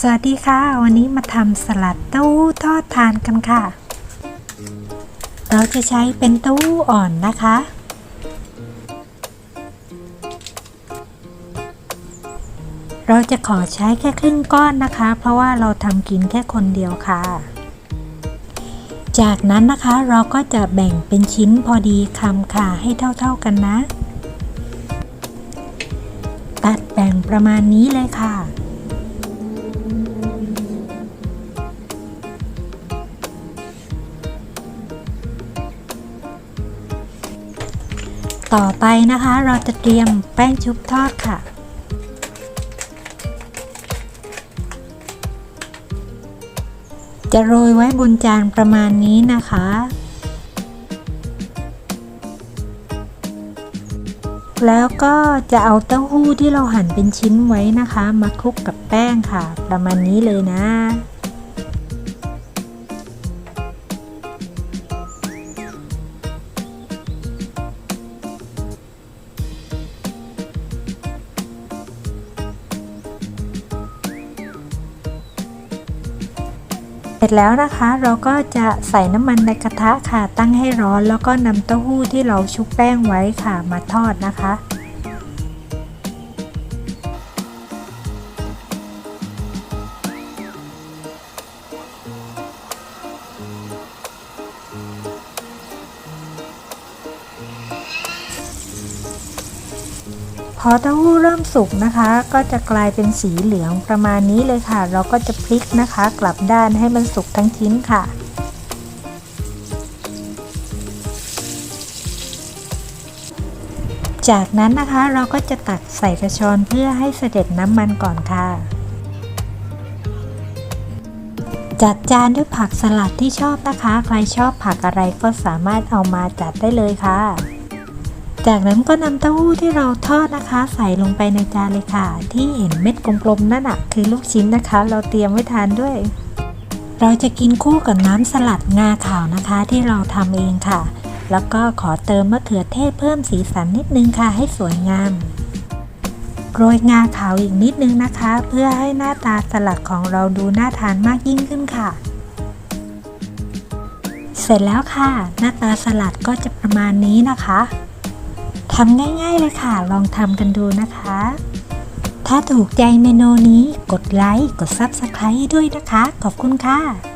สวัสดีค่ะ วันนี้มาทำสลัดเต้าหู้ทอดทานกันค่ะ เราจะใช้เป็นเต้าหู้อ่อนนะคะ เราจะขอใช้แค่ครึ่งก้อนนะคะ เพราะว่าเราทำกินแค่คนเดียวค่ะ จากนั้นนะคะเราก็จะแบ่งเป็นชิ้นพอดีคำค่ะให้เท่าๆกันนะ ตัดแบ่งประมาณนี้เลยค่ะ ต่อไปนะคะเราจะเตรียมแป้งชุบทอดค่ะ จะโรยไว้บนจานประมาณนี้นะคะ แล้วก็จะเอาเต้าหู้ที่เราหั่นเป็นชิ้นไว้นะคะ มาคลุกกับแป้งค่ะ ประมาณนี้เลยนะ ร็จแล้วนะคะ เราก็จะใส่น้ำมันในกระทะค่ะตั้งให้ร้อน แล้วก็นำเต้าหู้ที่เราชุบแป้งไว้ค่ะมาทอดนะคะ อเต้าหู้เริ่มสุกนะคะ ก็จะกลายเป็นสีเหลืองประมาณนี้เลยค่ะ เราก็จะพลิกนะคะ กลับด้านให้มันสุกทั้งชิ้นค่ะ จากนั้นนะคะเราก็จะตักใส่กระชอนเพื่อให้เสด็จน้ำมันก่อนค่ะจัดจานด้วยผักสลัดที่ชอบนะคะ ใครชอบผักอะไรก็สามารถเอามาจัดได้เลยค่ะ จากนั้นก็นำเต้าหู้ที่เราทอดนะคะ ใส่ลงไปในจานเลยค่ะ ที่เห็นเม็ดกลมๆนั่นน่ะคือลูกชิ้นนะคะ เราเตรียมไว้ทานด้วย เราจะกินคู่กับน้ำสลัดงาขาวนะคะ ที่เราทำเองค่ะ แล้วก็ขอเติมมะเขือเทศเพิ่มสีสันนิดนึงค่ะให้สวยงามโรยงาขาวอีกนิดนึงนะคะ เพื่อให้หน้าตาสลัดของเราดูน่าทานมากยิ่งขึ้นค่ะ เสร็จแล้วค่ะ หน้าตาสลัดก็จะประมาณนี้นะคะ ทำง่ายๆเลยค่ะ ลองทำกันดูนะคะ ถ้าถูกใจเมนูนี้กดไลค์ กด Subscribe ให้ด้วยนะคะ ขอบคุณค่ะ